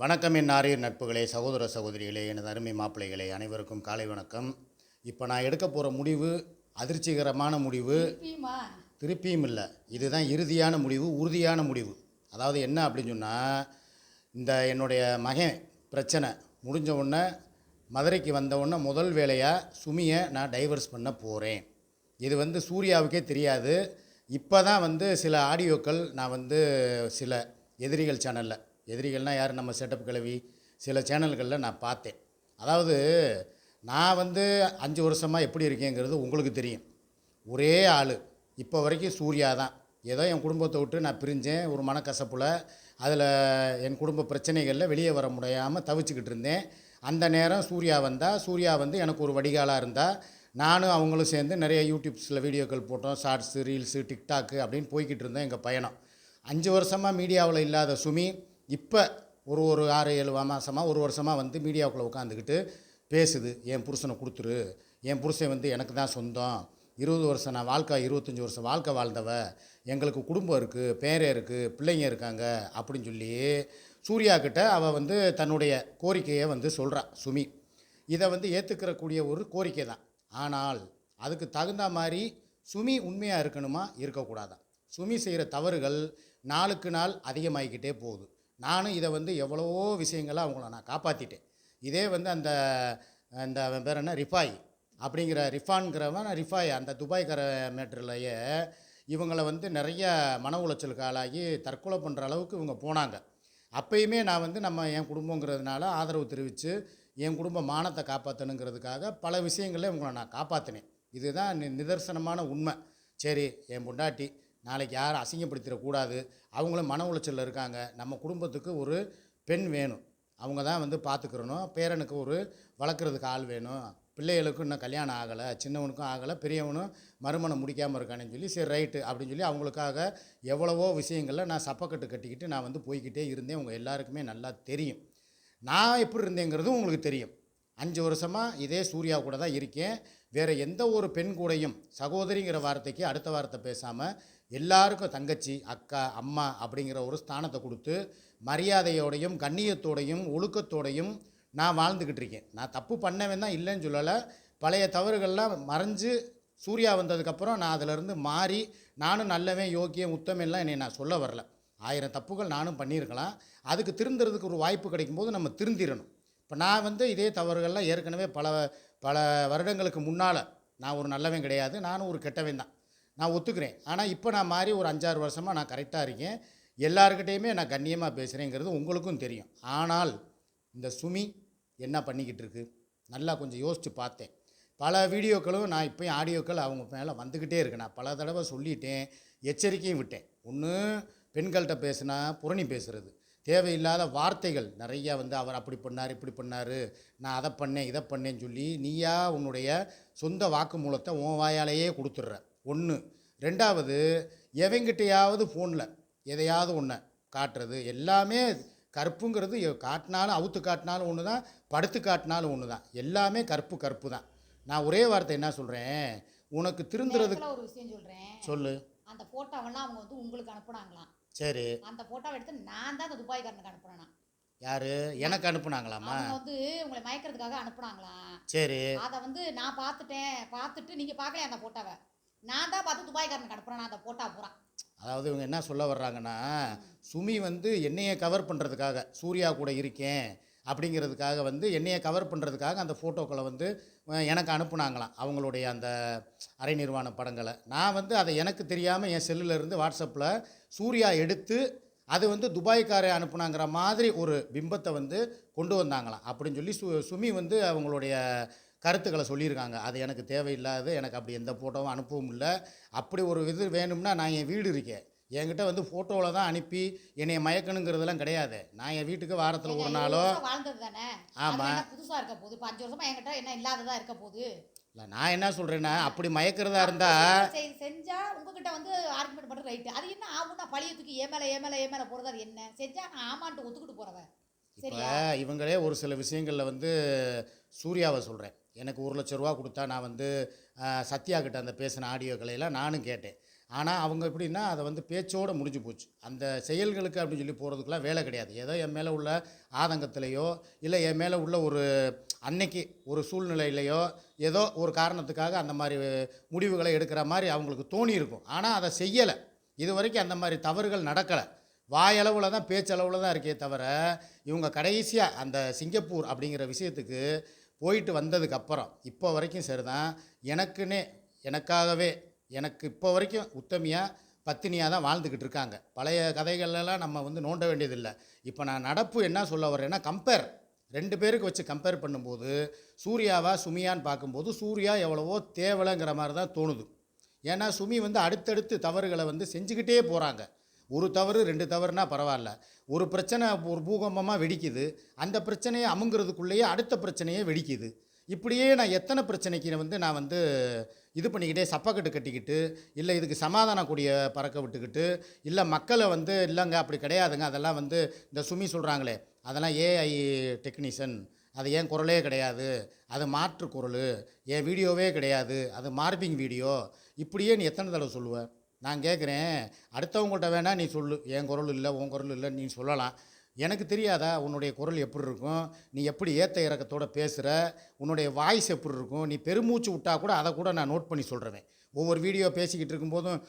வணக்கம் என் ஆரியர் நட்புகளே சகோதர சகோதரிகளே எனது அருமை மாப்பிள்ளைகளே அனைவருக்கும் காலை வணக்கம். இப்போ நான் எடுக்க போகிற முடிவு அதிர்ச்சிகரமான முடிவு. திருப்பியுமா? இல்லை. இதுதான் இறுதியான முடிவு உறுதியான முடிவு. அதாவது என்ன அப்படின்னு சொன்னால் இந்த என்னுடைய மகன் பிரச்சனை முடிஞ்ச உடனே மதுரைக்கு வந்த உடனே முதல் வேலையாக சுமியை நான் டைவர்ஸ் பண்ண போகிறேன் இது வந்து சூர்யாவுக்கே தெரியாது. இப்போ தான் வந்து சில ஆடியோக்கள் நான் வந்து சில எதிரிகள் சேனலில் எதிரிகள்னால் யார்? நம்ம செட்டப் கிளவி. சில சேனல்களில் நான் பார்த்தேன். அதாவது நான் வந்து அஞ்சு வருஷமாக எப்படி இருக்கேங்கிறது உங்களுக்கு தெரியும். ஒரே ஆள். இப்போ வரைக்கும் சூர்யா தான். ஏதோ என் குடும்பத்தை விட்டு நான் பிரிஞ்சேன். ஒரு மனக்கசப்பில் அதில் என் குடும்ப பிரச்சனைகளில் வெளியே வர முடியாமல் தவிச்சுக்கிட்டு இருந்தேன். அந்த நேரம் சூர்யா வந்தால் சூர்யா வந்து எனக்கு ஒரு வடிகாலாக இருந்தால் நானும் அவங்களும் சேர்ந்து நிறைய யூடியூப்ஸில் வீடியோக்கள் போட்டோம். ஷார்ட்ஸு ரீல்ஸு டிக்டாக்கு அப்படின்னு போய்கிட்டு இருந்தோம் எங்கள் பயணம். அஞ்சு வருஷமாக மீடியாவில் இல்லாத சுமி இப்போ ஒரு ஒரு ஆறு ஏழு மாதமாக ஒரு வருஷமாக வந்து மீடியாவுக்குள்ளே உட்காந்துக்கிட்டு பேசுது. என் புருஷனை கொடுத்துரு. என் புருஷன் வந்து எனக்கு தான் சொந்தம். இருபது வருஷம் நான் வாழ்க்கை இருபத்தஞ்சி வருஷம் வாழ்க்கை வாழ்ந்தவ. எங்களுக்கு குடும்பம் இருக்குது பேரே இருக்குது பிள்ளைங்க இருக்காங்க அப்படின்னு சொல்லி சூர்யா கிட்ட அவள் வந்து தன்னுடைய கோரிக்கையை வந்து சொல்கிறாள் சுமி. இதை வந்து ஏற்றுக்கிறக்கூடிய ஒரு கோரிக்கை தான். ஆனால் அதுக்கு தகுந்த மாதிரி சுமி உண்மையாக இருக்கணுமா? இருக்கக்கூடாதா சுமி செய்கிற தவறுகள் நாளுக்கு நாள் அதிகமாகிக்கிட்டே போகுது. நானும் இதை வந்து எவ்வளவோ விஷயங்களை அவங்கள நான் காப்பாற்றிட்டேன் இதே வந்து அந்த அந்த பேர் என்ன? ரிஃபாய் அப்படிங்கிற ரிஃபான்கிறவன் ரிஃபாய் அந்த துபாய்க்கார மேட்டர்லையே இவங்களை வந்து நிறைய மன உளைச்சலுக்கு ஆளாகி தற்கொலை பண்ணுற அளவுக்கு இவங்க போனாங்க. அப்பயுமே நான் வந்து நம்ம என் குடும்பங்கிறதுனால ஆதரவு தெரிவித்து என் குடும்ப மானத்தை காப்பாற்றணுங்கிறதுக்காக பல விஷயங்களில் இவங்களை நான் காப்பாற்றினேன் இதுதான் நி நிதர்சனமான உண்மை. சரி என் பொண்டாட்டி நாளைக்கு யாரும் அசிங்கப்படுத்திடக்கூடாது அவங்களும் மன உளைச்சலில் இருக்காங்க. நம்ம குடும்பத்துக்கு ஒரு பெண் வேணும். அவங்க தான் வந்து பார்த்துக்கிறணும் பேரனுக்கு ஒரு வளர்க்குறதுக்கு ஆள் வேணும். பிள்ளைகளுக்கும் இன்னும் கல்யாணம் ஆகலை. சின்னவனுக்கும் ஆகலை. பெரியவனும் மறுமணம் முடிக்காமல் இருக்கானேன்னு சொல்லி சரி ரைட்டு அப்படின்னு சொல்லி அவங்களுக்காக எவ்வளவோ விஷயங்களில் நான் சப்பக்கட்டு கட்டிக்கிட்டு நான் வந்து போய்கிட்டே இருந்தேன். உங்கள் எல்லாருக்குமே நல்லா தெரியும். நான் எப்படி இருந்தேங்கிறதும் உங்களுக்கு தெரியும். அஞ்சு வருஷமாக இதே சூர்யா கூட தான் இருக்கேன். வேறு எந்த ஒரு பெண் கூடையும் சகோதரிங்கிற வார்த்தைக்கு அடுத்த வார்த்தை பேசாமல் எல்லாருக்கும் தங்கச்சி அக்கா அம்மா அப்படிங்கிற ஒரு ஸ்தானத்தை கொடுத்து மரியாதையோடையும் கண்ணியத்தோடையும் ஒழுக்கத்தோடையும் நான் வாழ்ந்துக்கிட்டு இருக்கேன். நான் தப்பு பண்ணவன் தான் இல்லைன்னு சொல்லலை. பழைய தவறுகள்லாம் மறைஞ்சு சூர்யா வந்ததுக்கப்புறம் நான் அதிலிருந்து மாறி நானும் நல்லவன் யோக்கியம் உத்தமெல்லாம் என்னை நான் சொல்ல வரல. ஆயிரம் தப்புகள் நானும் பண்ணியிருக்கலாம். அதுக்கு திருந்துறதுக்கு ஒரு வாய்ப்பு கிடைக்கும்போது நம்ம திருந்திடணும் இப்போ நான் வந்து இதே தவறுகள்லாம் ஏற்கனவே பல பல வருடங்களுக்கு முன்னால் நான் ஒரு நல்லவன் கிடையாது. நானும் ஒரு கெட்டவன் தான். நான் ஒத்துக்கிறேன். ஆனால் இப்போ நான் மாறி ஒரு அஞ்சாறு வருஷமாக நான் கரெக்டாக இருக்கேன். எல்லாருக்கிட்டேயுமே நான் கண்ணியமாக பேசுகிறேங்கிறது உங்களுக்கும் தெரியும். ஆனால் இந்த சுமி என்ன பண்ணிக்கிட்டு இருக்கு? நல்லா கொஞ்சம் யோசித்து பார்த்தேன். பல வீடியோக்களும் நான் இப்போயும் ஆடியோக்கள் அவங்க மேலே வந்துக்கிட்டே இருக்கு. நான் பல தடவை சொல்லிட்டேன் எச்சரிக்கையும் விட்டேன். ஒன்று பெண்கள்கிட்ட பேசுனா புரணி பேசுகிறது தேவையில்லாத வார்த்தைகள் நிறையா வந்து அவர் அப்படி பண்ணார் இப்படி பண்ணார். நான் அதை பண்ணேன் இதை பண்ணேன்னு சொல்லி நீயா உன்னுடைய சொந்த வாக்குமூலத்தை உன் வாயாலேயே கொடுத்துட்ற. ஒன்று ரெண்டாவது எவங்கிட்டையாவது ஃபோனில் எதையாவது ஒன்று காட்டுறது. எல்லாமே கற்புங்கிறது எ- காட்டினாலும் அவுத்து காட்டினாலும் ஒன்று தான் படுத்து காட்டினாலும் ஒன்று தான் எல்லாமே கற்பு கற்பு தான் நான் ஒரே வார்த்தை என்ன சொல்கிறேன் உனக்கு திருந்துறதுக்கு ஒரு விஷயம் சொல்றேன். சொல்லு. அந்த போட்டோவெல்லாம் அவங்க வந்து உங்களுக்கு அனுப்புனாங்களாம். சரி. அந்த போட்டோவை எடுத்து நான் தான் அந்த துபாய்க்காரனுக்கு அனுப்புனேனா. யார்? எனக்கு அனுப்புனாங்களாமா? வந்து உங்களை மயக்கிறதுக்காக அனுப்புனாங்களாம். சரி. அதை வந்து நான் பார்த்துட்டேன். பார்த்துட்டு நீங்க பார்க்கல அந்த போட்டோவை? நான் தான் பார்த்து துபாய்க்காரனுக்கு நான் அந்த போட்டோ போகிறான் அதாவது இவங்க என்ன சொல்ல வர்றாங்கன்னா சுமி வந்து என்னையை கவர் பண்ணுறதுக்காக சூர்யா கூட இருக்கேன் அப்படிங்கிறதுக்காக வந்து என்னையை கவர் பண்ணுறதுக்காக அந்த ஃபோட்டோக்களை வந்து எனக்கு அனுப்புனாங்களாம் அவங்களுடைய அந்த அரை நிர்வாண படங்களை. நான் வந்து அதை எனக்கு தெரியாமல் என் செல்லுலருந்து வாட்ஸ்அப்பில் சூர்யா எடுத்து அது வந்து துபாய்க்காரை அனுப்புனாங்கிற மாதிரி ஒரு பிம்பத்தை வந்து கொண்டு வந்தாங்களாம். அப்படின்னு சொல்லி சு சுமி வந்து அவங்களுடைய கருத்துக்களை சொல்லியிருக்காங்க. அது எனக்கு தேவையில்லாது எனக்கு அப்படி எந்த ஃபோட்டோவும் அனுப்பவும் இல்லை. அப்படி ஒரு இது வேணும்னா நான் என் வீடு இருக்கேன் என்கிட்ட வந்து ஃபோட்டோவில் தான் அனுப்பி என்னைய மயக்கணுங்கிறதெல்லாம் கிடையாது. நான் என் வீட்டுக்கு வாரத்தில் ஒரு நாளோ வாழ்ந்தது தானே ஆமா. அதுல என்ன புதுசா இருக்க போகுது? இப்போ அஞ்சு வருஷமா என்கிட்ட என்ன இல்லாததா இருக்க போகுது? இல்லை நான் என்ன சொல்கிறேன்னா அப்படி மயக்கிறதா இருந்தால் செய்- செஞ்சா உங்ககிட்ட வந்து ஆர்குமெண்ட் பண்ற ரைட்டு அது என்ன ஆகும்னா பழிய தூக்கி ஏ மேல ஏ மேல ஏ மேல போறது அது என்ன? செஞ்சா நான் ஆமான்ட்டு ஒத்துக்கிட்டு போறவ இப்போ இவங்களே ஒரு சில விஷயங்களில் வந்து சூர்யாவை சொல்கிறேன் எனக்கு ஒரு லட்ச ரூபா கொடுத்தா நான் வந்து சத்யா கிட்ட அந்த பேசின ஆடியோக்களையெல்லாம் நானும் கேட்டேன். ஆனால் அவங்க எப்படின்னா அதை வந்து பேச்சோடு முடிஞ்சு போச்சு. அந்த செயல்களுக்கு அப்படின்னு சொல்லி போகிறதுக்குலாம் வேலை கிடையாது. ஏதோ என் மேலே உள்ள ஆதங்கத்திலையோ இல்லை என் மேலே உள்ள ஒரு அன்னைக்கு ஒரு சூழ்நிலையிலையோ ஏதோ ஒரு காரணத்துக்காக அந்த மாதிரி முடிவுகளை எடுக்கிற மாதிரி அவங்களுக்கு தோணி இருக்கும். ஆனால் அதை செய்யலை. இது வரைக்கும் அந்த மாதிரி தவறுகள் நடக்கலை. வாயளவில் தான் பேச்சளவில் தான் இருக்கே தவிர இவங்க கடைசியாக அந்த சிங்கப்பூர் அப்படிங்கிற விஷயத்துக்கு போயிட்டு வந்ததுக்கப்புறம் இப்போ வரைக்கும் சரி தான் எனக்குன்னே எனக்காகவே எனக்கு இப்போ வரைக்கும் உத்தமியாக பத்தினியாக தான் வாழ்ந்துக்கிட்டு இருக்காங்க. பழைய கதைகளெல்லாம் நம்ம வந்து நோண்ட வேண்டியதில்லை. இப்போ நான் நடப்பு என்ன சொல்ல வரேன்னா கம்பேர் ரெண்டு பேருக்கு வச்சு கம்பேர் பண்ணும்போது சூர்யாவா சுமியான்னு பார்க்கும்போது சூர்யா எவ்வளவோ தேவலைங்கிற மாதிரி தான் தோணுது. ஏன்னா சுமி வந்து அடுத்தடுத்து தவறுகளை வந்து செஞ்சுக்கிட்டே போகிறாங்க ஒரு தவறு ரெண்டு தவறுனா பரவாயில்ல. ஒரு பிரச்சனை ஒரு பூகம்பமாக வெடிக்குது. அந்த பிரச்சனையை அமுங்கிறதுக்குள்ளேயே அடுத்த பிரச்சனையே வெடிக்குது. இப்படியே நான் எத்தனை பிரச்சனைக்கு வந்து நான் வந்து இது பண்ணிக்கிட்டே சப்பக்கட்டு கட்டிக்கிட்டு இல்லை இதுக்கு சமாதான கூடிய பறக்க விட்டுக்கிட்டு இல்லை மக்களை வந்து இல்லைங்க அப்படி கிடையாதுங்க அதெல்லாம் வந்து இந்த சுமி சொல்கிறாங்களே அதெல்லாம் ஏஐ டெக்னீஷியன் அது ஏன் குரலே கிடையாது? அது மாற்று குரல் என் வீடியோவே கிடையாது அது மார்பிங் வீடியோ. இப்படியே நீ எத்தனை தடவை சொல்லுவேன் நான் கேட்குறேன் அடுத்தவங்கள்ட்ட வேணால் நீ சொல்லு. என் குரல் இல்லை உன் குரல் இல்லை நீ சொல்லலாம். எனக்கு தெரியாதா உன்னுடைய குரல் எப்படி இருக்கும்? நீ எப்படி ஏற்ற இறக்கத்தோட பேசுகிற உன்னுடைய வாய்ஸ் எப்படி இருக்கும்? நீ பெருமூச்சு விட்டா கூட அதை கூட நான் நோட் பண்ணி சொல்கிறேன் ஒவ்வொரு வீடியோ பேசிக்கிட்டு இருக்கும்போதும்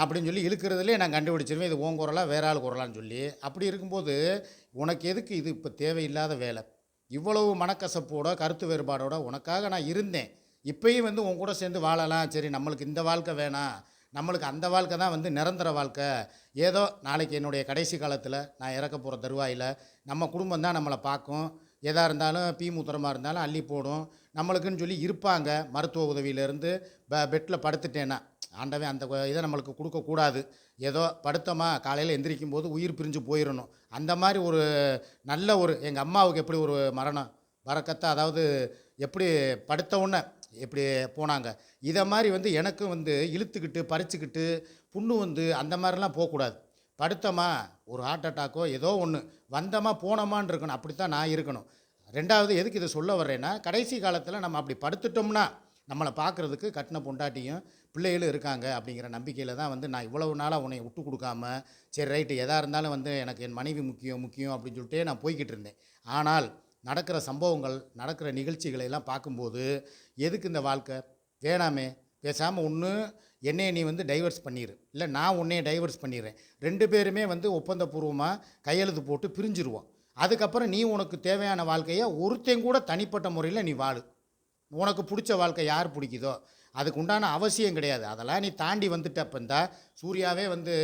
அப்படின்னு சொல்லி இழுக்கிறதுலே நான் கண்டுபிடிச்சிருவேன். இது உன் குரலாக வேற ஆள் குரலான்னு சொல்லி. அப்படி இருக்கும்போது உனக்கு எதுக்கு இது இப்போ தேவையில்லாத வேலை? இவ்வளவு மனக்கசப்போட கருத்து வேறுபாடோட உனக்காக நான் இருந்தேன். இப்பயும் வந்து உன் கூட சேர்ந்து வாழலாம். சரி நம்மளுக்கு இந்த வாழ்க்கை வேணாம். நம்மளுக்கு அந்த வாழ்க்கை தான் வந்து நிரந்தர வாழ்க்கை. ஏதோ நாளைக்கு என்னுடைய கடைசி காலத்தில் நான் இறக்க போகிற தருவாயில் நம்ம குடும்பம் தான் நம்மளை பார்க்கும். எதாக இருந்தாலும் பீ மூத்திரமாக இருந்தாலும் அள்ளி போடும். நம்மளுக்குன்னு சொல்லி இருப்பாங்க. மருத்துவ உதவியிலேருந்து ப பெட்டில் படுத்துட்டேன்னா ஆண்டவன் அந்த இதை நம்மளுக்கு கொடுக்கக்கூடாது ஏதோ படுத்தோமா காலையில் எந்திரிக்கும் போது உயிர் பிரிஞ்சு போயிடணும் அந்த மாதிரி ஒரு நல்ல ஒரு எங்கள் அம்மாவுக்கு எப்படி ஒரு மரணம்? வரக்கத்தை அதாவது எப்படி படுத்த உடனே எப்படி போனாங்க. இதை மாதிரி வந்து எனக்கும் வந்து இழுத்துக்கிட்டு பறிச்சுக்கிட்டு புண்ணு வந்து அந்த மாதிரிலாம் போகக்கூடாது. படுத்தோமா ஒரு ஹார்ட் அட்டாக்கோ ஏதோ ஒன்று வந்தோமா போனோமான்னு இருக்கணும். அப்படி தான் நான் இருக்கணும். ரெண்டாவது எதுக்கு இதை சொல்ல வர்றேன்னா கடைசி காலத்தில் நம்ம அப்படி படுத்துட்டோம்னா நம்மளை பார்க்குறதுக்கு கட்டின பொண்டாட்டியும் பிள்ளைகளும் இருக்காங்க அப்படிங்கிற நம்பிக்கையில் தான் வந்து நான் இவ்வளவு நாளாக உன்னை விட்டு கொடுக்காம சரி ரைட்டு எதாக இருந்தாலும் வந்து எனக்கு என் மனைவி முக்கியம் முக்கியம் அப்படின்னு சொல்லிட்டு நான் போய்கிட்டு இருந்தேன். ஆனால் நடக்கிற சம்பவங்கள் நடக்கிற நிகழ்ச்சிகளை எல்லாம் பார்க்கும்போது எதுக்கு இந்த வாழ்க்கை? வேணாமே. பேசாமல் ஒன்று என்னையை நீ வந்து டைவர்ஸ் பண்ணிடு இல்லை நான் உன்னையை டைவர்ஸ் பண்ணிடுறேன் ரெண்டு பேருமே வந்து ஒப்பந்தபூர்வமாக கையெழுத்து போட்டு பிரிஞ்சிருவோம். அதுக்கப்புறம் நீ உனக்கு தேவையான வாழ்க்கையை ஒருத்தன் கூட தனிப்பட்ட முறையில் நீ வாழு. உனக்கு பிடிச்ச வாழ்க்கை யார் பிடிக்குதோ? அதுக்கு உண்டான அவசியம் கிடையாது. அதெல்லாம் நீ தாண்டி வந்துட்ட அப்பந்தா சூர்யாவே வந்து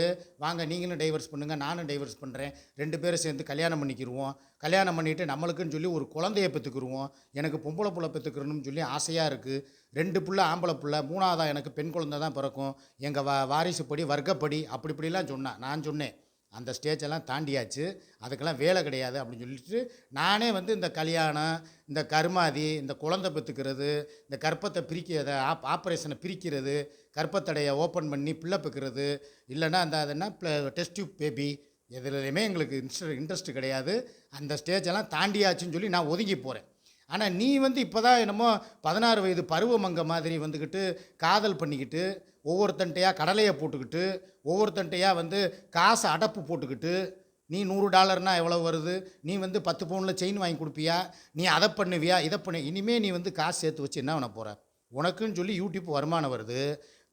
வாங்க நீங்களும் டைவர்ஸ் பண்ணுங்கள் நானும் டைவர்ஸ் பண்ணுறேன் ரெண்டு பேரும் சேர்ந்து கல்யாணம் பண்ணிக்கிருவோம். கல்யாணம் பண்ணிவிட்டு நம்மளுக்குன்னு சொல்லி ஒரு குழந்தைய பெற்றுக்குருவோம் எனக்கு பொம்பளை புள்ள பெற்றுக்கிறணும்னு சொல்லி ஆசையாக இருக்குது ரெண்டு புள்ள ஆம்பளை புள்ள மூணாவதாக எனக்கு பெண் குழந்தை தான் பிறக்கும். எங்கள் வா வாரிசுப்படி வர்க்கப்படி அப்படி இப்படிலாம் சொன்னான் நான் சொன்னேன். அந்த ஸ்டேஜெல்லாம் தாண்டியாச்சு. அதுக்கெல்லாம் வேலை கிடையாது அப்படின்னு சொல்லிட்டு நானே வந்து இந்த கல்யாணம் இந்த கருமாதி இந்த குழந்தை பெற்றுக்கிறது இந்த கர்ப்பத்தை பிரிக்கிறத ஆப் ஆப்ரேஷனை பிரிக்கிறது கர்ப்பத்தடையை ஓப்பன் பண்ணி பிள்ளை பெக்கிறது இல்லைன்னா அந்த அது என்ன டெஸ்ட் டியூப் பேபி எதுலையுமே எங்களுக்கு இன்ட்ரெஸ்ட் இன்ட்ரெஸ்ட் கிடையாது. அந்த ஸ்டேஜெல்லாம் தாண்டியாச்சுன்னு சொல்லி நான் ஒதுங்கி போகிறேன் ஆனால் நீ வந்து இப்போ தான் என்னமோ பதினாறு வயது பருவமங்க மாதிரி வந்துக்கிட்டு காதல் பண்ணிக்கிட்டு ஒவ்வொருத்தன்ட்டையாக கடலையை போட்டுக்கிட்டு ஒவ்வொருத்தன்ட்டையாக வந்து காசை அடப்பு போட்டுக்கிட்டு நீ நூறு டாலர்னால் எவ்வளோ வருது? நீ வந்து பத்து பவுனில் செயின் வாங்கி கொடுப்பியா? நீ அதை பண்ணுவியா? இதை பண்ணு. இனிமே நீ வந்து காசு சேர்த்து வச்சு என்ன பண்ண போகிற உனக்குன்னு சொல்லி யூடியூப் வருமானம் வருது.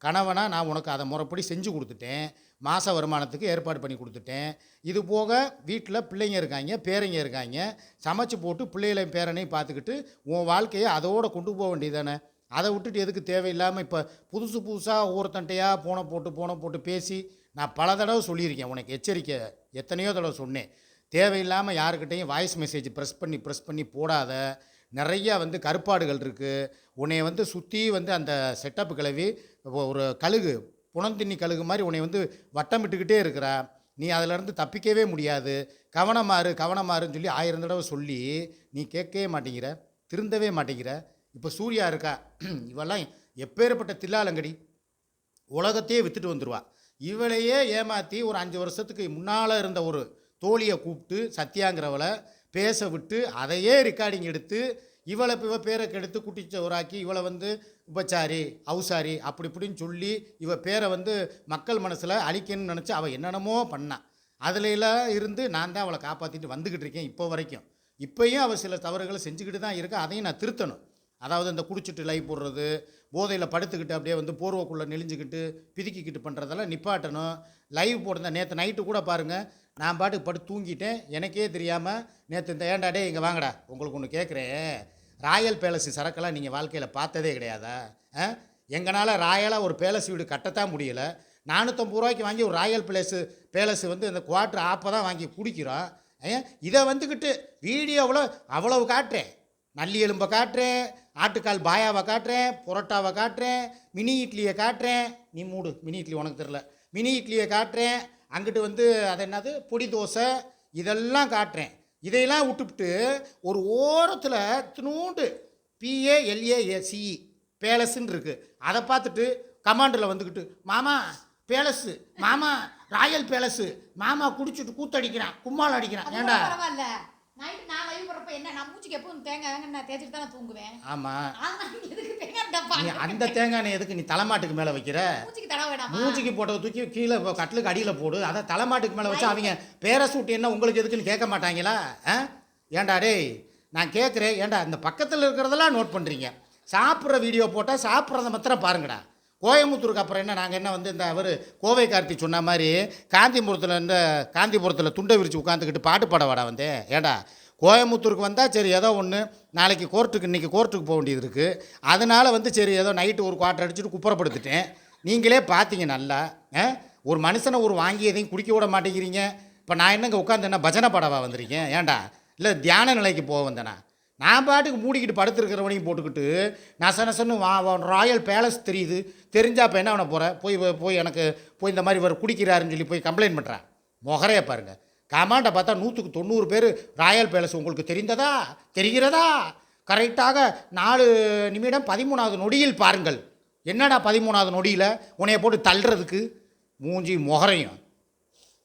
கணவனா நான் உனக்கு அதை முறைப்படி செஞ்சு கொடுத்துட்டேன். மாத வருமானத்துக்கு ஏற்பாடு பண்ணி கொடுத்துட்டேன். இது போக வீட்டில் பிள்ளைங்க இருக்காங்க பேரங்க இருக்காங்க. சமைச்சு போட்டு பிள்ளைகளையும் பேரனையும் பார்த்துக்கிட்டு உன் வாழ்க்கையை அதோட கொண்டு போக வேண்டியதானே அதை விட்டுட்டு எதுக்கு தேவையில்லாமல் இப்போ புதுசு புதுசாக ஒவ்வொருத்தன்ட்டையாக போனை போட்டு போனை போட்டு பேசி நான் பல தடவை சொல்லியிருக்கேன் உனக்கு எச்சரிக்கை எத்தனையோ தடவை சொன்னேன். தேவையில்லாமல் யாருக்கிட்டையும் வாய்ஸ் மெசேஜ் ப்ரெஸ் பண்ணி ப்ரெஸ் பண்ணி போடாத. நிறையா வந்து கருப்பாடுகள் இருக்குது உன்னைய வந்து சுற்றி வந்து அந்த செட்டப் கிளவி ஒரு கழுகு புனந்தின்னி கழுகு மாதிரி உன்னை வந்து வட்டமிட்டுக்கிட்டே இருக்கிறா. நீ அதிலேருந்து தப்பிக்கவே முடியாது. கவனமாறு கவனமாறுன்னு சொல்லி ஆயிரம் தடவை சொல்லி நீ கேட்கவே மாட்டேங்கிற திருந்தவே மாட்டேங்கிற. இப்போ சூர்யா இருக்கா? இவெல்லாம் எப்பேற்பட்ட தில்லாலங்கடி? உலகத்தையே விற்றுட்டு வந்துடுவா இவளையே ஏமாற்றி ஒரு அஞ்சு வருஷத்துக்கு முன்னால் இருந்த ஒரு தோழியை கூப்பிட்டு சத்யாங்கிறவளை பேச விட்டு அதையே ரெக்கார்டிங் எடுத்து இவளை இப்போ இவ பேரை கெடுத்து குட்டிச்சவராக்கி இவளை வந்து உபச்சாரி அவுசாரி அப்படி இப்படின்னு சொல்லி இவ பேரை வந்து மக்கள் மனசில் அழிக்கணும்னு நினச்சி அவள் என்னென்னமோ பண்ணான் அதுலலாம் இருந்து நான் தான் அவளை காப்பாற்றிட்டு வந்துக்கிட்டு இருக்கேன் இப்போ வரைக்கும். இப்போயும் அவள் சில தவறுகளை செஞ்சுக்கிட்டு தான் இருக்கா. அதையும் நான் திருத்தணும். அதாவது இந்த குடிச்சிட்டு லைவ் போடுறது போதையில் படுத்துக்கிட்டு அப்படியே வந்து போர்வைக்குள்ளே நெளிஞ்சிக்கிட்டு பிதுக்கிக்கிட்டு பண்ணுறதெல்லாம் நிப்பாட்டணும். லைவ் போடுறேன் நேற்று நைட்டு கூட பாருங்கள் நான் பாட்டுக்கு படுத்து தூங்கிட்டேன். எனக்கே தெரியாமல் நேற்று இந்த ஏன்டா டே இங்கே வாங்கடா உங்களுக்கு ஒன்று கேட்குறேன் ராயல் பேலஸ் சரக்கெல்லாம் நீங்கள் வாழ்க்கையில் பார்த்ததே கிடையாதா? ஆ? எங்களால் ராயலாக ஒரு பேலஸ் வீடு கட்டத்தான் முடியலை. நானூற்றம்பது ரூபாய்க்கு வாங்கி ஒரு ராயல் பேலஸு பேலஸ் வந்து இந்த குவாட்ரு ஆப்பை தான் வாங்கி குடிக்கிறோம். ஏன் இதை வந்துக்கிட்டு வீடியோவில் அவ்வளவு காட்டுறேன். நல்லி எலும்பை காட்டுறேன். ஆட்டுக்கால் பாயாவை காட்டுறேன் புரோட்டாவை காட்டுறேன் மினி இட்லியை காட்டுறேன். நீ மூடு மினி இட்லி உனக்கு தெரில மினி இட்லியை காட்டுறேன் அங்கிட்டு வந்து அது என்னது? பொடி தோசை இதெல்லாம் காட்டுறேன். இதையெல்லாம் விட்டுவிட்டு ஒரு ஓரத்தில் தினூண்டு பிஏஎல்ஏஏசிஇ பேலஸ்ன்னு இருக்குது அதை பார்த்துட்டு கமாண்டில் வந்துக்கிட்டு மாமா பேலஸு மாமா ராயல் பேலஸு மாமா குடிச்சிட்டு கூத்தடிக்கிறான் கும்மாள் அடிக்கிறான் ஏண்டா? நைட்டு நான் லைவ் போடுறப்ப என்ன நான் மூச்சுக்கு எப்பவும் தேங்காய் நான் தேய்ச்சிட்டு தான் தூங்குவேன்? ஆமாம் அதனால எதுக்கு தேங்காய் டப்பா? நீ அந்த தேங்காய் எண்ணெய் எதுக்கு நீ தலைமாட்டுக்கு மேலே வைக்கிற? மூச்சுக்கு தடவை வேணாமா? போட்டதை தூக்கி கீழே கட்டிலுக்கு அடியில் போடு. அதை தலைமாட்டுக்கு மேலே வச்சு அவங்க பேரசூட் என்ன உங்களுக்கு எதுக்குன்னு கேட்க மாட்டாங்களா? ஆ? ஏன்டா டேய் நான் கேட்குறேன் ஏன்டா இந்த பக்கத்தில் இருக்கிறதெல்லாம் நோட் பண்ணுறீங்க சாப்பிட்ற வீடியோ போட்டால் சாப்பிட்றத மாத்திரம் பாருங்கடா. கோயம்புத்தூருக்கு அப்புறம் என்ன நாங்கள் என்ன வந்து இந்த அவர் கோவை கார்த்தி சொன்ன மாதிரி காந்திபுரத்தில் இந்த காந்திபுரத்தில் துண்டை விரித்து உட்காந்துக்கிட்டு பாட்டு பாட வாடா வந்தேன் ஏன்டா கோயம்புத்தூருக்கு வந்தால் சரி ஏதோ ஒன்று நாளைக்கு கோர்ட்டுக்கு இன்றைக்கி கோர்ட்டுக்கு போக வேண்டியது இருக்குது அதனால் வந்து சரி ஏதோ நைட்டு ஒரு குவாட்டர் அடிச்சுட்டு குப்புறப்படுத்திட்டேன். நீங்களே பார்த்தீங்க நல்லா. ஒரு மனுஷனை ஒரு வாங்கி எதையும் குடிக்க விட மாட்டேங்கிறீங்க. இப்போ நான் என்னங்க உட்காந்து என்ன பஜனை பாடவா வந்திருக்கேன்? ஏன்டா இல்லை தியான நிலைக்கு போக வந்தேனா? நான் பாட்டுக்கு மூடிக்கிட்டு படுத்துருக்கிறவனையும் போட்டுக்கிட்டு நச நசன்னு வா வா- ராயல் பேலஸ் தெரியுது. தெரிஞ்சால் இப்போ என்ன பண்ண போகிற போய் போய்- எனக்கு போய் இந்த மாதிரி இவர் குடிக்கிறாருன்னு சொல்லி போய் கம்ப்ளைண்ட் பண்ணுறேன் முகரைய பாருங்கள் கமாண்டை பார்த்தா நூற்றுக்கு தொண்ணூறு பேர் ராயல் பேலஸ் உங்களுக்கு தெரிந்ததா? தெரிகிறதா? கரெக்டாக நாலு நிமிடம் பதிமூணாவது நொடியில் பாருங்கள். என்னடா பதிமூணாவது நொடியில்? உன்னைய போட்டு தள்ளுறதுக்கு? மூஞ்சி முகரையும்.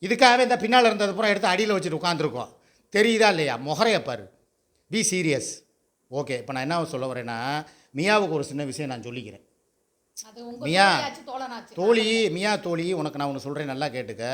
இதுக்காகவே இந்த பின்னால் இருந்தது பூரா எடுத்து அடியில் வச்சுட்டு உட்காந்துருக்கோம் தெரியுதா இல்லையா? முகரைய பாரு. பி சீரியஸ் ஓகே இப்போ நான் என்ன சொல்ல வரேன்னா மியாவுக்கு ஒரு சின்ன விஷயம் நான் சொல்லிக்கிறேன். மியா. தோழி மியா தோழி உனக்கு நான் ஒன்று சொல்கிறேன் நல்லா கேட்டுக்க.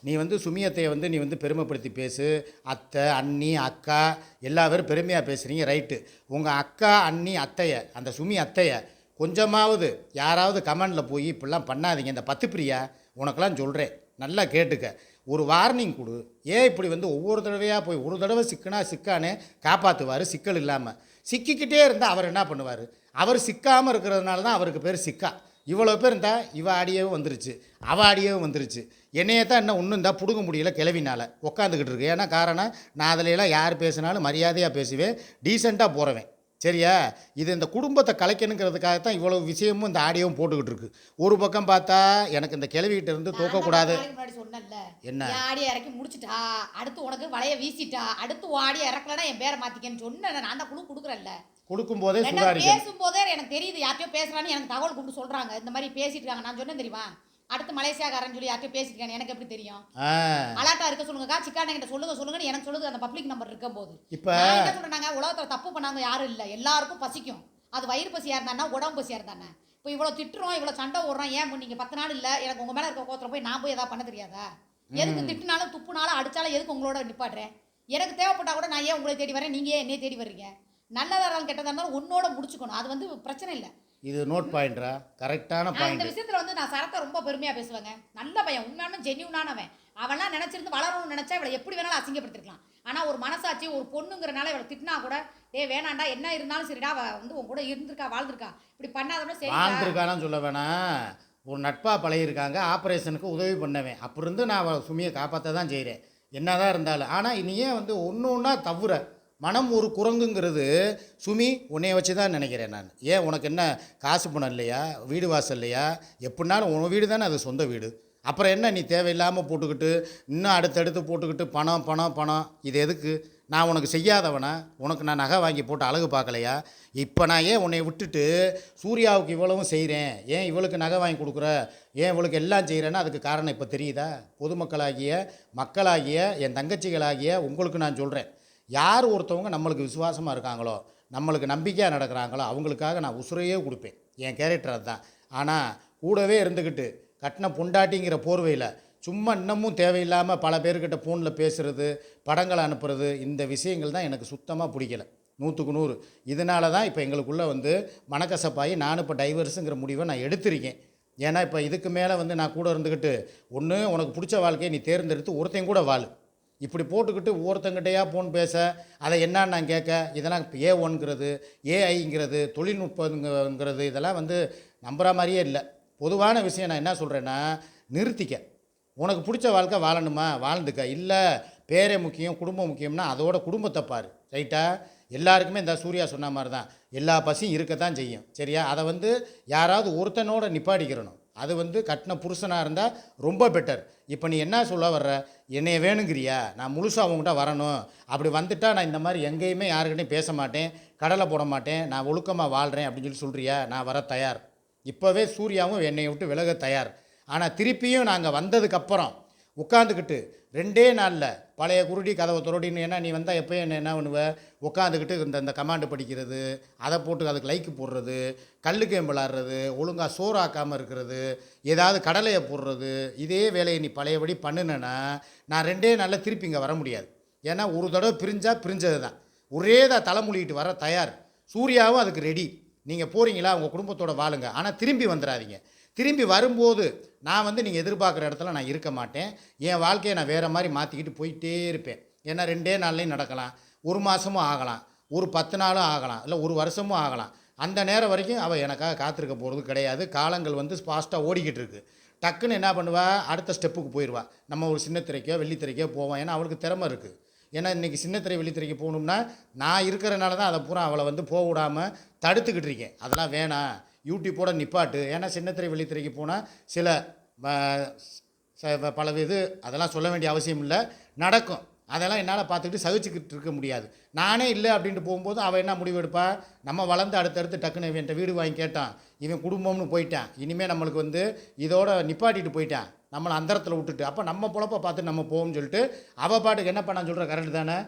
நீ வந்து சுமியத்தையை வந்து நீ வந்து பெருமைப்படுத்தி பேசு. அத்தை அண்ணி அக்கா எல்லா பேரும் பெருமையாக பேசுகிறீங்க ரைட்டு உங்கள் அக்கா அண்ணி அத்தைய அந்த சுமி அத்தைய கொஞ்சமாவது யாராவது கமெண்டில் போய் இப்படிலாம் பண்ணாதீங்க. இந்த பத்து பிரியா உனக்கெல்லாம் சொல்கிறேன் நல்லா கேட்டுக்க. ஒரு வார்னிங் கொடு. ஏன் இப்படி வந்து ஒவ்வொரு தடவையாக போய் ஒரு தடவை சிக்கனா சிக்கானே காப்பாற்றுவார் சிக்கல் இல்லாமல் சிக்கிக்கிட்டே இருந்தால் அவர் என்ன பண்ணுவார்? அவர் சிக்காமல் இருக்கிறதுனால தான் அவருக்கு பேர் சிக்கா. இவ்வளோ பேர் இருந்தால் இவ ஆடியவும் வந்துருச்சு அவ ஆடியவும் வந்துருச்சு. என்னையே தான் என்ன ஒன்றும் இருந்தால் பிடுங்க முடியல கிளவினால். உட்காந்துக்கிட்டு இருக்கு. ஏன்னா காரணம் நான் அதிலெல்லாம் யார் பேசினாலும் மரியாதையாக பேசுவேன் டீசெண்டாக போகிறவன் சரியா? இது இந்த குடும்பத்தை கலைக்கணுங்கிறதுக்காக தான் இவ்வளோ விஷயமும் இந்த ஆடியோவும் போட்டுக்கிட்டு இருக்கு ஒரு பக்கம் பார்த்தா எனக்கு இந்த கிளவிகிட்ட இருந்து தூக்கக்கூடாது என்ன? என் ஆடியை இறக்கி முடிச்சிட்டா அடுத்து உனக்கு வலைய வீசிட்டா அடுத்து ஆடியை இறக்கலன்னா என் பேரை மாத்திக்கன்னு சொன்னேன். நான் தான் குழு கொடுக்குறேன்ல. ரெண்டா சுதாரிக்கணும். பேசும்போதே எனக்கு தெரியுது யார்கிட்டயோ பேசுறான்னு எனக்கு தகவல் கொண்டு சொல்றாங்க. இந்த மாதிரி பேசிட்டு இருக்காங்க. நான் சொன்னேன் தெரியுமா? அடுத்து மலேசியாக்காரன் சொல்லி யார்கிட்டயோ பேசிட்டு இருக்காங்க எனக்கு எப்படி தெரியும்? அலாட்டா இருக்க சொல்லுங்கக்கா சிக்கான கிட்ட சொல்லுங்க சொல்லுங்கன்னு எனக்கு சொல்லுது அந்த பப்ளிக் நம்பர் இருக்கும் போது இப்போ என்ன சொல்றேனாங்க உலகத்துல தப்பு பண்ணாங்க யாரும் இல்ல எல்லாருக்கும் பசிக்கும். அது வயிறு பசியா இருந்தானா உடம்பு பசியா இருந்தானே இப்போ இவ்வளவு திட்டுறோம் இவ்வளவு சண்டை ஓடுறோம் ஏன் நீங்க பத்து நாள் இல்ல எனக்கு உங்க மேல இருக்க கோத்திரம் போய் நான் போய் ஏதாவது பண்ண தெரியாதா எதுக்கு திட்டுனாலும் துப்புனாலும் அடிச்சாலும் எதுக்கு உங்களோட நிப்பாட்டுறேன் எனக்கு தேவைப்பட்டா கூட நான் ஏன் உங்களை தேடி வரேன் நீங்க ஏன் என்னைய தேடி வர்றீங்க? நல்லதா இருந்தாலும் கெட்டதா இருந்தாலும் உன்னோட முடிச்சுக்கணும். அது வந்து பிரச்சனை இல்லை. இது நோட் பாயிண்ட்ரா கரெக்டான நான் இந்த பாயிண்ட் விஷயத்துல வந்து நான் சரத்தை ரொம்ப பெருமையா பேசுவேங்க. நல்ல பையன் உண்மையான ஜென்யூனானவன் அவன்லாம் நினைச்சிருந்து வளரணும்னு நினைச்சா இவளை எப்படி வேணாலும் அசிங்கப்படுத்திருக்கலாம். ஆனா ஒரு மனசாட்சி ஒரு பொண்ணுங்கிறனால இவளை திட்டினா கூட டேய் வேணாண்டா என்ன இருந்தாலும் சரிடா அவ வந்து உன் கூட இருந்திருக்கா வாழ்ந்திருக்கா. இப்படி பண்ணாதவன சரி வாழ்ந்துருக்கானு சொல்ல வேணாம். ஒரு நட்பாக பழகியிருக்காங்க ஆப்ரேஷனுக்கு உதவி பண்ணவேன். அப்படி இருந்து நான் அவ சுமியை காப்பாற்ற தான் செய்கிறேன் என்னதான் இருந்தாலும். ஆனால் நீ ஏன் வந்து ஒன்று ஒன்றா தவிர மனம் ஒரு குரங்குங்கிறது சுமி உன்னைய வச்சு தான் நினைக்கிறேன் நான். ஏன் உனக்கு என்ன காசு பணம் இல்லையா? வீடு வாசல் இல்லையா? எப்படினாலும் உன் வீடு தானே அது சொந்த வீடு. அப்புறம் என்ன நீ தேவையில்லாமல் போட்டுக்கிட்டு இன்னும் அடுத்தடுத்து போட்டுக்கிட்டு பணம் பணம் பணம் இது எதுக்கு? நான் உனக்கு செய்யாதவனா? உனக்கு நான் நகை வாங்கி போட்டு அழகு பார்க்கலையா? இப்போ நான் ஏன் உன்னை விட்டுட்டு சூர்யாவுக்கு இவ்வளவும் செய்கிறேன் ஏன் இவளுக்கு நகை வாங்கி கொடுக்குற? ஏன் இவளுக்கு எல்லாம் செய்கிறேன்னா அதுக்கு காரணம் இப்போ தெரியுதா? பொதுமக்களாகிய மக்களாகிய என் தங்கச்சிகளாகிய உங்களுக்கு நான் சொல்கிறேன் யார் ஒருத்தவங்க நம்மளுக்கு விசுவாசமாக இருக்காங்களோ நம்மளுக்கு நம்பிக்கையாக நடக்கிறாங்களோ அவங்களுக்காக நான் உசுரையே கொடுப்பேன். என் கேரக்டர் அதுதான். ஆனால் கூடவே இருந்துக்கிட்டு கட்டின பொண்டாட்டிங்கிற போர்வையில் சும்மா இன்னமும் தேவையில்லாமல் பல பேர்கிட்ட ஃபோனில் பேசுகிறது படங்களை அனுப்புறது இந்த விஷயங்கள் தான் எனக்கு சுத்தமாக பிடிக்கல. நூற்றுக்கு நூறு. இதனால தான் இப்போ எங்களுக்குள்ளே வந்து மனக்கசப்பாகி நானும் இப்போ டைவர்ஸுங்கிற முடிவை நான் எடுத்திருக்கேன். ஏன்னா இப்போ இதுக்கு மேலே வந்து நான் கூட இருந்துக்கிட்டு ஒன்று உனக்கு பிடிச்ச வாழ்க்கையை நீ தேர்ந்தெடுத்து ஒருத்தையும் கூட வாழு. இப்படி போட்டுக்கிட்டு ஒவ்வொருத்தங்கிட்டையா ஃபோன் பேச அதை என்னன்னு நான் கேட்க இதெல்லாம் ஏ ஒன்ங்கிறது ஏஐங்கிறது தொழில்நுட்பங்கிறது இதெல்லாம் வந்து நம்புகிற மாதிரியே இல்லை. பொதுவான விஷயம் நான் என்ன சொல்கிறேன்னா நிறுத்திக்க. உனக்கு பிடிச்ச வாழ்க்கை வாழணுமா? வாழ்ந்துக்க. இல்லை பேரே முக்கியம் குடும்பம் முக்கியம்னா அதோட குடும்பத்தை பாரு. ரைட்டா எல்லாருக்குமே இந்த சூர்யா சொன்ன மாதிரி தான் எல்லா பசியும் இருக்க தான் செய்யும். சரியா? அதை வந்து யாராவது ஒருத்தனோட நிப்பாடிக்கிறணும் அது வந்து கட்டின புருஷனாக இருந்தால் ரொம்ப பெட்டர் இப்போ நீ என்ன சொல்ல வர்ற? என்னைய வேணுங்கிறியா? நான் முழுசாக அவங்ககிட்ட வரணும். அப்படி வந்துட்டால் நான் இந்த மாதிரி எங்கேயுமே யாருக்கிட்டையும் பேச மாட்டேன். கடலை போட மாட்டேன். நான் ஒழுக்கமாக வாழ்கிறேன் அப்படின்னு சொல்லி சொல்கிறியா நான் வர தயார். இப்போவே சூர்யாவும் என்னை விட்டு விலக தயார். ஆனால் திருப்பியும் நாங்கள் வந்ததுக்கப்புறம் உட்காந்துக்கிட்டு ரெண்டே நாளில் பழைய குருடி கதவை துரடின்னு ஏன்னா நீ வந்தால் எப்போயும் என்ன என்ன பண்ணுவ? உட்காந்துக்கிட்டு இந்த இந்த கமாண்டு படிக்கிறது அதை போட்டு அதுக்கு லைக்கு போடுறது கல்லு கேம் விளாட்றது ஒழுங்காக சோறாக்காமல் இருக்கிறது ஏதாவது கடலையை போடுறது இதே வேலையை நீ பழையபடி பண்ணுனேன்னா நான் ரெண்டே நாளில் திருப்பி இங்கே வர முடியாது. ஏன்னா ஒரு தடவை பிரிஞ்சால் பிரிஞ்சது தான் ஒரே தான் தலைமொழிகிட்டு வர தயார். சூர்யாவும் அதுக்கு ரெடி நீங்கள் போகிறீங்களா உங்கள் குடும்பத்தோட வாழுங்க. ஆனால் திரும்பி வந்துடாதீங்க திரும்பி வரும்போது நான் வந்து நீங்கள் எதிர்பார்க்குற இடத்துல நான் இருக்க மாட்டேன். என் வாழ்க்கையை நான் வேறு மாதிரி மாற்றிக்கிட்டு போயிட்டே இருப்பேன். ஏன்னா ரெண்டே நாள்லையும் நடக்கலாம். ஒரு மாதமும் ஆகலாம். ஒரு பத்து நாளும் ஆகலாம். இல்லை ஒரு வருஷமும் ஆகலாம். அந்த நேரம் வரைக்கும் அவள் எனக்காக காத்திருக்க போகிறது கிடையாது. காலங்கள் வந்து ஃபாஸ்ட்டாக ஓடிக்கிட்டு இருக்கு. டக்குன்னு என்ன பண்ணுவா? அடுத்த ஸ்டெப்புக்கு போயிடுவா நம்ம ஒரு சின்ன திரைக்கோ வெள்ளித்திரைக்கோ போவோம். ஏன்னா அவளுக்கு திறமை இருக்குது ஏன்னா இன்றைக்கி சின்னத்திரை வெள்ளித்திரைக்கு போகணும்னா நான் இருக்கிறனால தான் அதை பூரா அவளை வந்து போக விடாமல் தடுத்துக்கிட்டு இருக்கேன். அதெல்லாம் வேணாம். யூடியூப்போட நிப்பாட்டு. ஏன்னா சின்னத்திரை வெள்ளித்திரைக்கு போனால் சில ச- பல இது அதெல்லாம் சொல்ல வேண்டிய அவசியம் இல்லை. நடக்கும். அதெல்லாம் என்னால் பார்த்துக்கிட்டு சகிச்சுக்கிட்டு இருக்க முடியாது. நானே இல்லை அப்படின்ட்டு போகும்போது அவள் என்ன முடிவு எடுப்பா? நம்ம வளர்ந்து அடுத்தடுத்து டக்குன்னு இவன்ட்ட வீடு வாங்கி கேட்டான். இவன் குடும்பம்னு போயிட்டான். இனிமேல் நம்மளுக்கு வந்து இதோட நிப்பாட்டிட்டு போயிட்டான். நம்மளை அந்தரத்தில் விட்டுட்டு. அப்போ நம்ம பொழப்பை பார்த்து நம்ம போவோம்னு சொல்லிட்டு அவள் பாட்டுக்கு என்ன பண்ணான்னு சொல்கிற கரெக்டு தானே?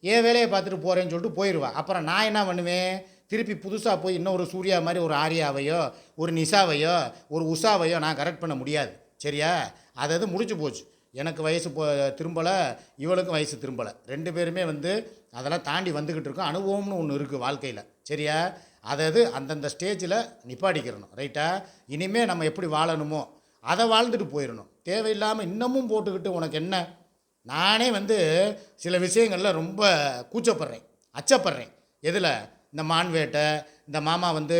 என் வேலையை பார்த்துட்டு போகிறேன்னு சொல்லிட்டு போயிடுவா அப்புறம் நான் என்ன பண்ணுவேன்? திருப்பி புதுசாக போய் இன்னொரு சூர்யா மாதிரி ஒரு ஆரியாவையோ ஒரு நிஷாவையோ ஒரு உஷாவையோ நான் கரெக்ட் பண்ண முடியாது. சரியா? அது அது முடிஞ்சு போச்சு. எனக்கு வயசு போ திரும்பலை இவளுக்கும் வயசு திரும்பலை. ரெண்டு பேருமே வந்து அதெல்லாம் தாண்டி வந்துக்கிட்டு இருக்கோம். அனுபவம்னு ஒன்று இருக்குது வாழ்க்கையில். சரியா? அதாவது அந்தந்த ஸ்டேஜில் நிப்பாடிக்கிறணும் ரைட்டா இனிமேல் நம்ம எப்படி வாழணுமோ அதை வாழ்ந்துட்டு போயிடணும். தேவையில்லாமல் இன்னமும் போட்டுக்கிட்டு உனக்கு என்ன? நானே வந்து சில விஷயங்களில் ரொம்ப கூச்சப்படுறேன். அச்சப்படுறேன். எதில்? இந்த மான்வேட்டை இந்த மாமா வந்து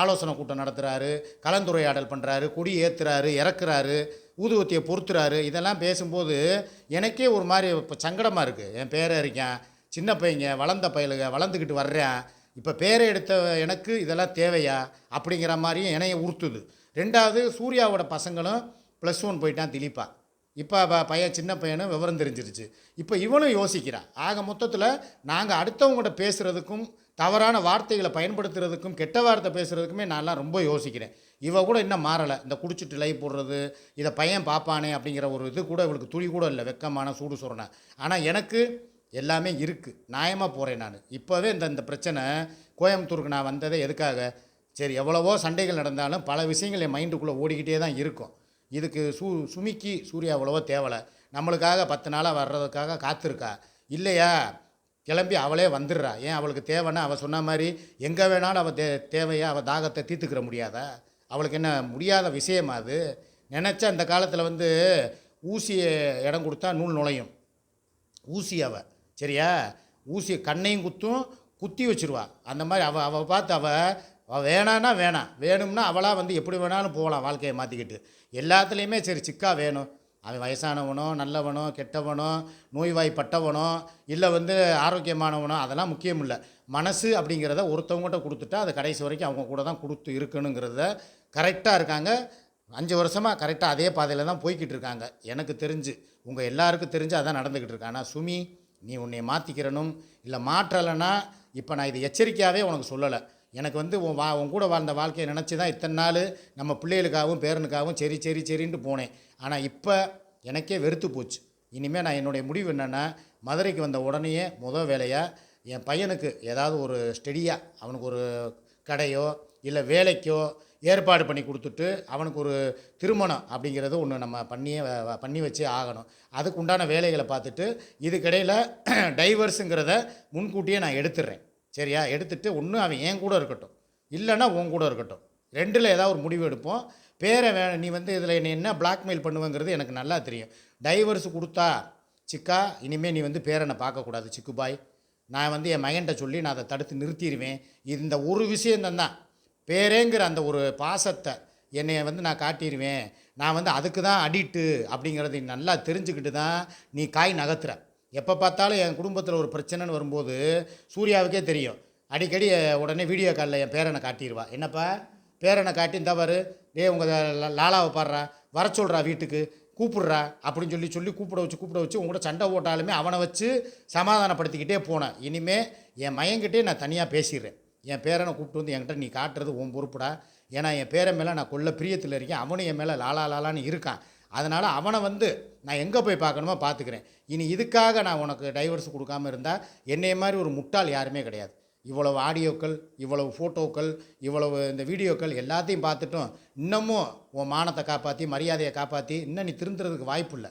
ஆலோசனை கூட்டம் நடத்துகிறாரு கலந்துரையாடல் பண்ணுறாரு கொடி ஏற்றுறாரு இறக்குறாரு ஊதுவத்தியை பொறுத்துறாரு. இதெல்லாம் பேசும்போது எனக்கே ஒரு மாதிரி இப்போ சங்கடமாக இருக்குது என் பேரை இருக்கேன் சின்ன பையங்க வளர்ந்த பயலுக வளர்ந்துக்கிட்டு வர்றேன். இப்போ பேரை எடுத்த எனக்கு இதெல்லாம் தேவையா? அப்படிங்கிற மாதிரியும் என்னைய உறுத்துது. ரெண்டாவது சூர்யாவோட பசங்களும் ப்ளஸ் ஒன் போயிட்டான் திலீப்பா. இப்போ பையன் சின்ன பையனும் விவரம் தெரிஞ்சிருச்சு. இப்போ இவனும் யோசிக்கிறான். ஆக மொத்தத்தில் நாங்கள் அடுத்தவங்கள்ட்ட பேசுகிறதுக்கும் தவறான வார்த்தைகளை பயன்படுத்துறதுக்கும் கெட்ட வார்த்தை பேசுகிறதுக்குமே நான்லாம் ரொம்ப யோசிக்கிறேன். இவ கூட இன்னும் மாறலை. இந்த குடிச்சிட்டு லை போடுறது இதை பையன் பார்ப்பானே அப்படிங்கிற ஒரு இது கூட இவளுக்கு துளி கூட இல்லை. வெக்கமான சூடு சொரணை ஆனால் எனக்கு எல்லாமே இருக்குது நியாயமாக போகிறேன் நான். இப்போவே இந்த இந்த பிரச்சனை கோயம்புத்தூருக்கு நான் வந்ததே எதுக்காக? சரி எவ்வளவோ சண்டைகள் நடந்தாலும் பல விஷயங்கள் என் மைண்டுக்குள்ளே ஓடிக்கிட்டே தான் இருக்கும். இதுக்கு சு சுமிக்கு சூர்யா அவ்வளவோ தேவலை. நம்மளுக்காக பத்து நாளாக வர்றதுக்காக காத்திருக்கா? இல்லையா? கிளம்பி அவளே வந்துடுறா. ஏன் அவளுக்கு தேவைன்னா அவள் சொன்ன மாதிரி எங்கே வேணாலும் அவள் தே தேவையா அவள் தாகத்தை தீர்த்துக்கிற முடியாதா? அவளுக்கு என்ன முடியாத விஷயமா அது? நினச்சா இந்த காலத்தில் வந்து ஊசியை இடம் கொடுத்தா நூல் நுழையும். ஊசி அவள் சரியா? ஊசி கண்ணையும் குத்தும் குத்தி வச்சுருவா. அந்த மாதிரி அவள் அவள் பார்த்து அவள் அவள் வேணான்னா வேணாம். வேணும்னா அவளாக வந்து எப்படி வேணாலும் போகலாம் வாழ்க்கையை மாற்றிக்கிட்டு எல்லாத்துலேயுமே சரி சிக்கா வேணும். அவன் வயசானவனோ நல்லவனோ கெட்டவனோ நோய்வாய்ப்பட்டவனோ இல்லை வந்து ஆரோக்கியமானவனோ அதெல்லாம் முக்கியம் இல்லை மனசு அப்படிங்கிறத ஒருத்தவங்ககிட்ட கொடுத்துட்டா அது கடைசி வரைக்கும் அவங்க கூட தான் கொடுத்து இருக்கணுங்கிறத கரெக்டாக இருக்காங்க. அஞ்சு வருஷமாக கரெக்டாக அதே பாதையில் தான் போய்கிட்டு இருக்காங்க. எனக்கு தெரிஞ்சு உங்கள் எல்லாருக்கும் தெரிஞ்சு அதான் நடந்துக்கிட்டு இருக்கு. ஆனால் சுமி நீ உன்னை மாற்றிக்கிறனும் இல்லை மாற்றலைன்னா இப்போ நான் இது எச்சரிக்கையாகவே உனக்கு சொல்லலை. எனக்கு வந்து உன் வா உன் கூட வாழ்ந்த வாழ்க்கையை நினச்சி தான் இத்தனை நாள் நம்ம பிள்ளைகளுக்காகவும் பேரனுக்காகவும் சரி சரி சரின்ட்டு போனேன். ஆனால் இப்போ எனக்கே வெறுத்து போச்சு. இனிமேல் நான் என்னுடைய முடிவு என்னென்னா மதுரைக்கு வந்த உடனேயே முதல் வேலையாக என் பையனுக்கு ஏதாவது ஒரு ஸ்டெடியாக அவனுக்கு ஒரு கடையோ இல்லை வேலைக்கோ ஏற்பாடு பண்ணி கொடுத்துட்டு அவனுக்கு ஒரு திருமணம் அப்படிங்கிறது ஒன்று நம்ம பண்ணியே வ- பண்ணி வச்சே ஆகணும். அதுக்கு உண்டான வேலைகளை பார்த்துட்டு இதுக்கிடையில் டைவர்ஸுங்கிறத முன்கூட்டியே நான் எடுத்துடுறேன் சரியா? எடுத்துகிட்டு ஒன்று அவன் என் கூட இருக்கட்டும். இல்லைன்னா உன் கூட இருக்கட்டும். ரெண்டில் ஏதாவது ஒரு முடிவு எடுப்போம். பேரை வே நீ வந்து இதில் என்னை என்ன பிளாக்மெயில் பண்ணுவேங்கிறது எனக்கு நல்லா தெரியும். டைவர்ஸ் கொடுத்தா சிக்கா இனிமேல் நீ வந்து பேரனை பார்க்கக்கூடாது சிக்கு பாய். நான் வந்து என் மகன்கிட்ட சொல்லி நான் அதை தடுத்து நிறுத்திடுவேன் இந்த ஒரு விஷயந்தான் பேரேங்கிற அந்த ஒரு பாசத்தை என்னை வந்து நான் காட்டிடுவேன் நான் வந்து அதுக்கு தான் அடிட்டு அப்படிங்கிறத நல்லா தெரிஞ்சுக்கிட்டு தான் நீ காய் நகர்த்துற. எப்போ பார்த்தாலும் என் குடும்பத்தில் ஒரு பிரச்சனைன்னு வரும்போது சூர்யாவுக்கே தெரியும். அடிக்கடி உடனே வீடியோ காலில் என் பேரனை காட்டிடுவா என்னப்பா? பேரனை காட்டி இந்தவாரு டே உங்கள் லாலாவை பாடுறா வர சொல்கிறா வீட்டுக்கு கூப்பிடுறா அப்படின்னு சொல்லி சொல்லி கூப்பிட வச்சு கூப்பிட வச்சு உங்கள்கிட்ட சண்டை போட்டாலுமே அவனை வச்சு சமாதானப்படுத்திக்கிட்டே போனேன். இனிமேல் என் மயங்கிட்டே நான் தனியாக பேசிடுறேன். என் பேரனை கூப்பிட்டு வந்து என்கிட்ட நீ காட்டுறது உன் பொறுப்புடா. ஏன்னா என் பேரன் மேலே நான் கொள்ள பிரியத்தில் இருக்கேன். அவனும் என் மேலே லாலா லாலான்னு இருக்கான். அதனால் அவனை வந்து நான் எங்கே போய் பார்க்கணுமோ பார்த்துக்கிறேன். இனி இதுக்காக நான் உனக்கு டைவர்ஸ் கொடுக்காம இருந்தால் என்னைய மாதிரி ஒரு முட்டாள் யாருமே கிடையாது. இவ்வளவு ஆடியோக்கள் இவ்வளவு ஃபோட்டோக்கள் இவ்வளவு இந்த வீடியோக்கள் எல்லாத்தையும் பார்த்துட்டும் இன்னமும் உன் மானத்தை காப்பாற்றி மரியாதையை காப்பாற்றி இன்னும் நீ திருந்துறதுக்கு வாய்ப்பு இல்லை.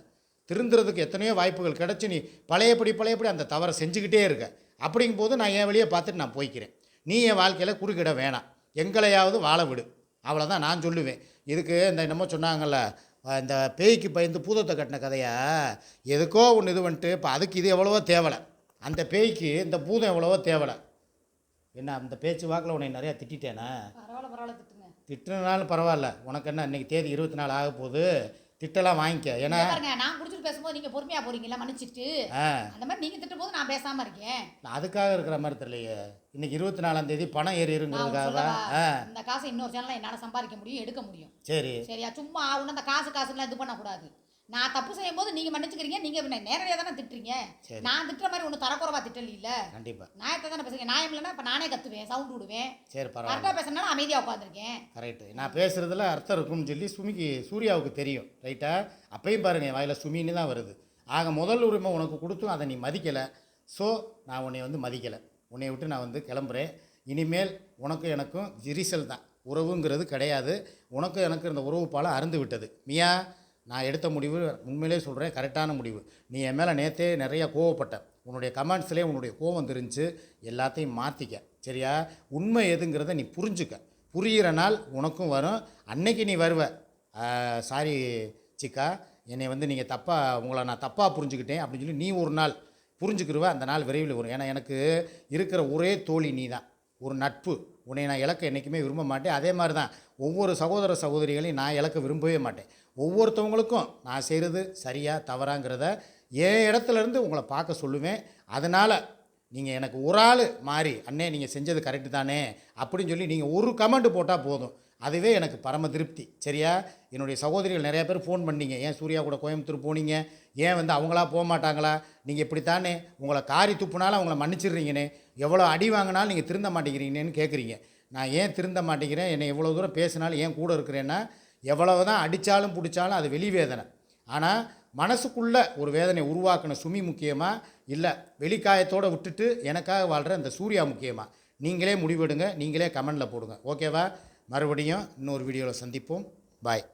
திருந்துறதுக்கு எத்தனையோ வாய்ப்புகள் கிடச்சி நீ பழையபடி பழையபடி அந்த தவறை செஞ்சுக்கிட்டே இருக்க. அப்படிங்கும்போது நான் என் வழியை பார்த்துட்டு நான் போய்க்கிறேன். நீ என் வாழ்க்கையில் குறுக்கிட வேணாம். எங்களையாவது வாழ விடு. அவ்வளோதான் நான் சொல்லுவேன். இதுக்கு இந்த என்னமோ சொன்னாங்கல்ல இந்த பேய்க்கு பயந்து பூதத்தை கட்டின கதையா? எதுக்கோ ஒன்று இது வந்துட்டு இப்போ அதுக்கு இது எவ்வளவோ தேவலை. அந்த பேய்க்கு இந்த பூதம் எவ்வளவோ தேவலை. என்ன அந்த பேச்சு வாக்கில் உன்னை நிறையா திட்டிட்டேனா? பரவாயில்ல பரவாயில்ல திட்டுங்க. திட்டினாலும் பரவாயில்ல. உனக்கு என்ன இன்னைக்கு தேதி இருபத்தி நாலு ஆக போகுது. திட்டலாம் வாங்கிக்க. ஏன்னா பாருங்க நான் குடிச்சிட்டு பேசும்போது நீங்க பொறுமையா போறீங்களா மன்னிச்சிட்டு. அந்த மாதிரி நீங்க திட்டும் போது நான் பேசாம இருக்கேன். நான் அதுக்காக இருக்கிற மாதிரி தெரியலையே. இன்னைக்கு இருபத்தி நாலாம் தேதி பணம் ஏறி இருங்கிறதுக்காக இந்த காசை இன்னொரு சேனல்ல என்னால சம்பாதிக்க முடியும் எடுக்க முடியும். சரி. சரியா? சும்மா உன்ன அந்த காசு காசுலாம் இது பண்ணக்கூடாது. நான் தப்பு செய்யும் போது நீங்க மன்னிச்சுக்கிறீங்க நீங்க நேரடியாக தானே திட்டுறீங்க. நான் திட்டுற மாதிரி ஒன்று தரக்குறவா திட்டல இல்ல கண்டிப்பாக நியாயத்தை தானே பேசுறீங்க. நியாயம் இல்லைன்னா இப்போ நானே கத்துவேன் சவுண்ட் விடுவேன். சரி பரவாயில்ல. கரெக்டாக பேசுறதுனால அமைதியா உட்காந்துருக்கேன் கரெக்டு நான் பேசுகிறதுல அர்த்தம் இருக்கும்னு சொல்லி சுமிக்கு சூர்யாவுக்கு தெரியும். ரைட்டா அப்பயும் பாருங்க வாயில் சுமின்னு தான் வருது. ஆக முதல் உரிமை உனக்கு கொடுத்தும் அதை நீ மதிக்கலை. ஸோ நான் உன்னை வந்து மதிக்கலை. உன்னை விட்டு நான் வந்து கிளம்புறேன். இனிமேல் உனக்கும் எனக்கும் விரிசல் தான். உறவுங்கிறது கிடையாது. உனக்கும் எனக்கு இந்த உறவு பாலம் அருந்து விட்டது மியா? நான் எடுத்த முடிவு உண்மையிலே சொல்கிறேன் கரெக்டான முடிவு. நீ என் மேலே நேற்றே நிறைய கோவப்பட்ட உன்னுடைய கமெண்ட்ஸ்லேயே உன்னுடைய கோவம் தெரிஞ்சு எல்லாத்தையும் மாற்றிக்க சரியா? உண்மை எதுங்கிறத நீ புரிஞ்சுக்க. புரிகிற நாள் உனக்கும் வரும். அன்னைக்கு நீ வருவ. சாரி சிக்கா என்னை வந்து நீங்கள் தப்பாக உங்களை நான் தப்பாக புரிஞ்சுக்கிட்டேன் அப்படின்னு சொல்லி நீ ஒரு நாள் புரிஞ்சுக்கிருவ அந்த நாள் விரைவில் வரும். ஏன்னா எனக்கு இருக்கிற ஒரே தோழி நீ தான் ஒரு நட்பு. உன்னை நான் இழக்க என்றைக்குமே விரும்ப மாட்டேன். அதே மாதிரி தான் ஒவ்வொரு சகோதர சகோதரிகளையும் நான் இழக்க விரும்பவே மாட்டேன். ஒவ்வொருத்தவங்களுக்கும் நான் செய்கிறது சரியா தவறாங்கிறத என் இடத்துல இருந்து உங்களை பார்க்க சொல்லுவேன். அதனால் நீங்கள் எனக்கு ஒரு ஆள் மாறி அண்ணே நீங்கள் செஞ்சது கரெக்டு தானே அப்படின்னு சொல்லி நீங்கள் ஒரு கமெண்ட் போட்டால் போதும். அதுவே எனக்கு பரம திருப்தி. சரியா? என்னுடைய சகோதரிகள் நிறைய பேர் ஃபோன் பண்ணீங்க. ஏன் சூர்யா கூட கோயம்புத்தூர் போனீங்க? ஏன் வந்து அவங்களா போக மாட்டாங்களா? நீங்கள் இப்படித்தானே உங்களை காரி துப்புனாலும் அவங்கள மன்னிச்சிடுறீங்கன்னு எவ்வளோ அடி வாங்கினாலும் நீங்கள் திருந்த மாட்டேங்கிறீங்கன்னு கேட்குறீங்க நான் ஏன் திருந்த மாட்டேங்கிறேன்? என்னை எவ்வளோ தூரம் பேசினாலும் ஏன் கூட இருக்கிறேன்னா எவ்வளவு தான் அடித்தாலும் பிடிச்சாலும் அது வெளி வேதனை ஆனால் மனசுக்குள்ளே ஒரு வேதனை உருவாக்கின சுமி முக்கியமாக இல்லை வெளிக்காயத்தோடு விட்டுட்டு எனக்காக வாழ்கிற இந்த சூர்யா முக்கியமாக நீங்களே முடிவெடுங்க நீங்களே கமெண்டில் போடுங்க. ஓகேவா? மறுபடியும் இன்னொரு வீடியோவில் சந்திப்போம். பாய்.